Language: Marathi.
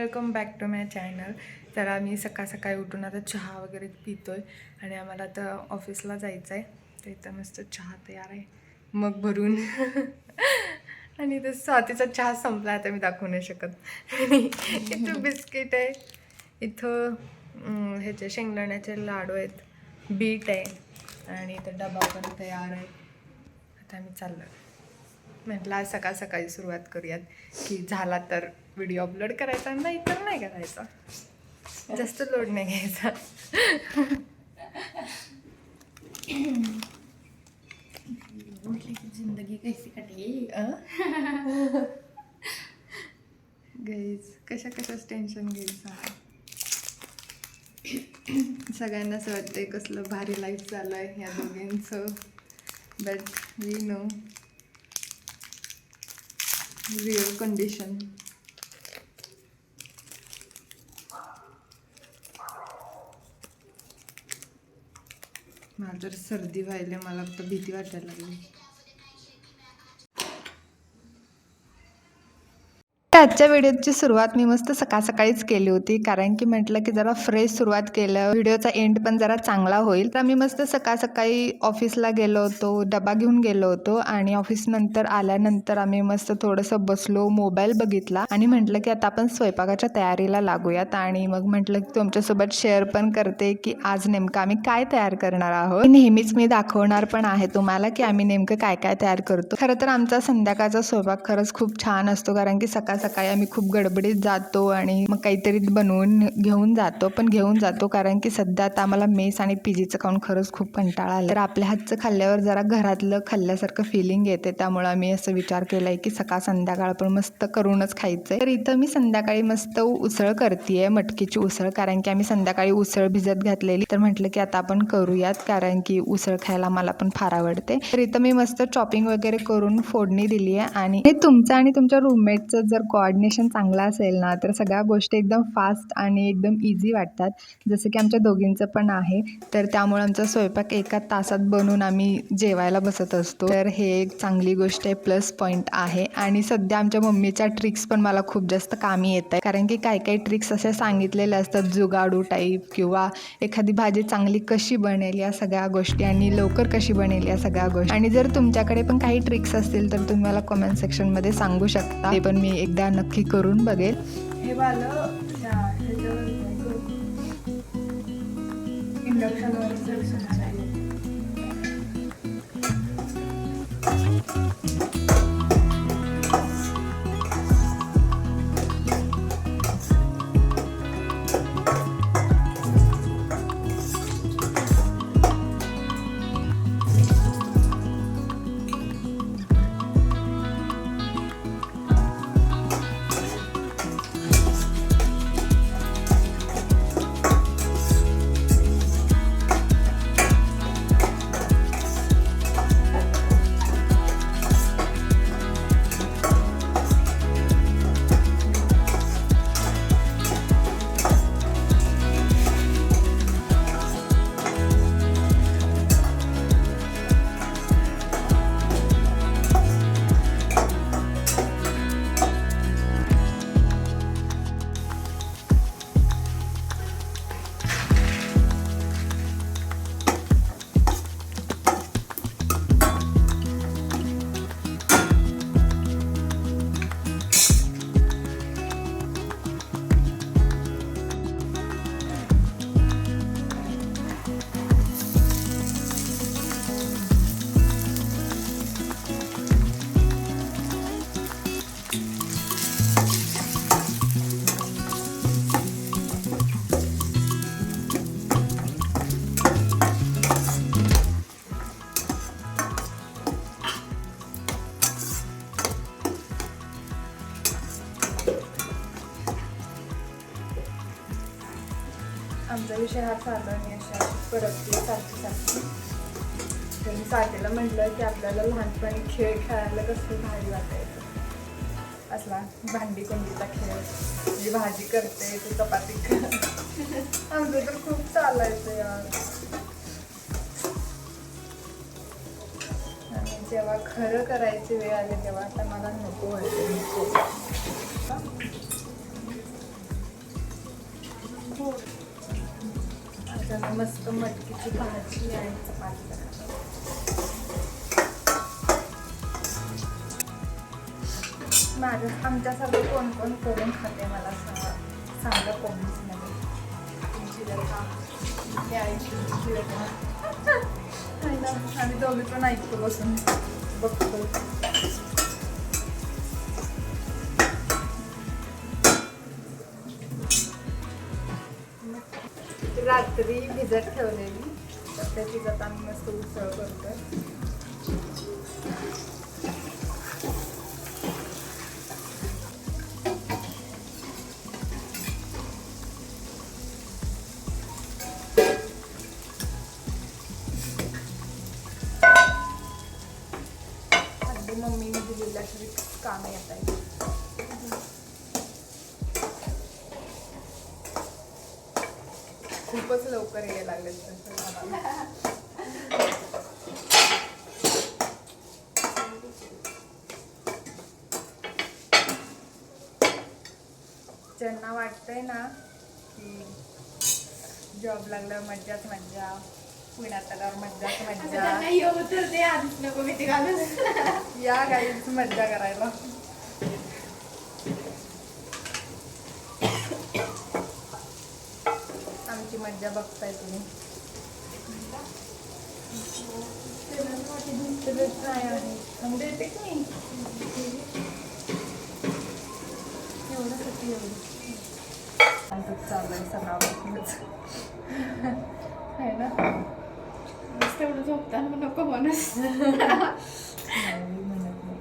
Welcome back to my channel. तर आम्ही सकाळ सकाळी उठून आता चहा वगैरे पितो आहे आणि आम्हाला आता ऑफिसला जायचं आहे तर इथं मस्त चहा तयार आहे. मग भरून. आणि इथं स्वातीचा चहा संपला आता मी दाखवू नाही शकत. आणि इथं बिस्किट आहे. इथं ह्याचे शेंगदाण्याचे लाडू आहेत बीट आहे. आणि इथं डबा पण तयार आहे. आता आम्ही चाललो म्हटलं आज सकाळ सकाळी सुरुवात करूयात की झाला तर व्हिडिओ अपलोड करायचा नाही तर नाही करायचा. जास्त लोड नाही घ्यायचा. उठली की जिंदगी कैसी कटली घ्यायच कशा कशाच टेन्शन घ्यायचं? सगळ्यांना असं वाटतंय कसलं भारी लाईफ झालं आहे ह्या दोघींचं. But we know real condition माझं तर सर्दी व्हायला मला आता भीती वाटायला लागली. आजच्या व्हिडिओची सुरुवात मी मस्त सकाळ सकाळीच केली होती कारण की म्हटलं की जरा फ्रेश सुरुवात केलं. व्हिडिओचा एंड पण जरा चांगला होईल. तर मी मस्त सकाळ सकाळी ऑफिसला गेलो होतो डबा घेऊन गेलो होतो आणि ऑफिस नंतर आल्यानंतर आम्ही मस्त थोडंसं बसलो मोबाईल बघितला आणि म्हटलं की आता आपण स्वयंपाकाच्या तयारीला लागूयात आणि मग म्हटलं की तुमच्यासोबत शेअर पण करते की आज नेमकं आम्ही काय तयार करणार आहोत. नेहमीच मी दाखवणार पण आहे तुम्हाला की आम्ही नेमकं काय काय तयार करतो. खरं तर आमचा संध्याकाळचा स्वयंपाक खरंच खूप छान असतो कारण की सकाळ सकाळी सकाळी आम्ही खूप गडबडीत जातो आणि मग काहीतरी बनवून घेऊन जातो पण घेऊन जातो कारण की सध्या आता आम्हाला मेस आणि पीजीचं खाऊन खरंच खूप कंटाळा आला तर आपल्या हातचं खाल्ल्यावर जरा घरातलं खाल्ल्यासारखं फिलिंग येते त्यामुळे आम्ही असं विचार केला आहे की सकाळ संध्याकाळ पण मस्त करूनच खायचं तर इथं मी संध्याकाळी मस्त उसळ करते मटकीची उसळ कारण की आम्ही संध्याकाळी उसळ भिजत घातलेली. तर म्हटलं की आता आपण करूयात कारण की उसळ खायला मला पण फार आवडते. तर इथं मी मस्त चॉपिंग वगैरे करून फोडणी दिली आहे आणि हे तुमचं आणि तुमच्या रूममेटचं जर कॉर्डिनेशन चांगलं असेल ना तर सगळ्या गोष्टी एकदम फास्ट आणि एकदम इझी वाटतात. जसं की आमच्या दोघींचं पण आहे तर त्यामुळे आमचा स्वयंपाक एका तासात बनवून आम्ही जेवायला बसत असतो. तर हे एक चांगली गोष्ट आहे प्लस पॉईंट आहे. आणि सध्या आमच्या मम्मीच्या ट्रिक्स पण मला खूप जास्त कामी येत आहे कारण की काही काही ट्रिक्स अशा सांगितलेल्या असतात जुगाडू टाईप किंवा एखादी भाजी चांगली कशी बनेल या सगळ्या गोष्टी आणि लवकर कशी बनेल या सगळ्या गोष्टी. आणि जर तुमच्याकडे पण काही ट्रिक्स असतील तर तुम्ही मला कमेंट सेक्शनमध्ये सांगू शकता. ते पण मी एकदा नक्की करून बघेल. हे वालं आमचा विषय हा चालू आणि अशा परतली सारखी सारखी. तर मी साठीला म्हटलं की आपल्याला लहानपणी खेळ खेळायला कसं भारी वाटायचं. असला भांडी कोंडीचा खेळ जी भाजी करते ती चपाती आमचं तर खूप चालायचं यार. आणि जेव्हा खरं करायची वेळ आली तेव्हा आता मला नको वाटते. नको हो. तर मस्त मटकीची भाजी आणि चपाती करायला माझं आमच्यासारखं कोण कोण करून खाते मला सांगा. सांगा कॉमेंट्समध्ये तुमची लता तुमची आई तुमची लता आम्ही दोघी पण ऐकतो बसून. बघतो. रात्री भिजत ठेवलेली. तर ते भिजत आम्ही मस्त उसळ करतोय. मम्मीने दिलेल्या ट्रिक्स कामे येत आहेत. खूपच लवकर यायला लागले. ज्यांना वाटतंय ना की जॉब लागल्यावर मज्जाच मज्जा पुण्यात आल्यावर मज्जाच मज्जा. येऊ तर ते नको घालून या गाईच मज्जा करायला आमची मज्जा बघताय तुम्ही. नाही आहे देते की मी एवढ्यासाठी एवढी. चालू आहे सकाळपासूनच आहे ना तेवढं झोपताना नको म्हणून नाही, म्हणत नाही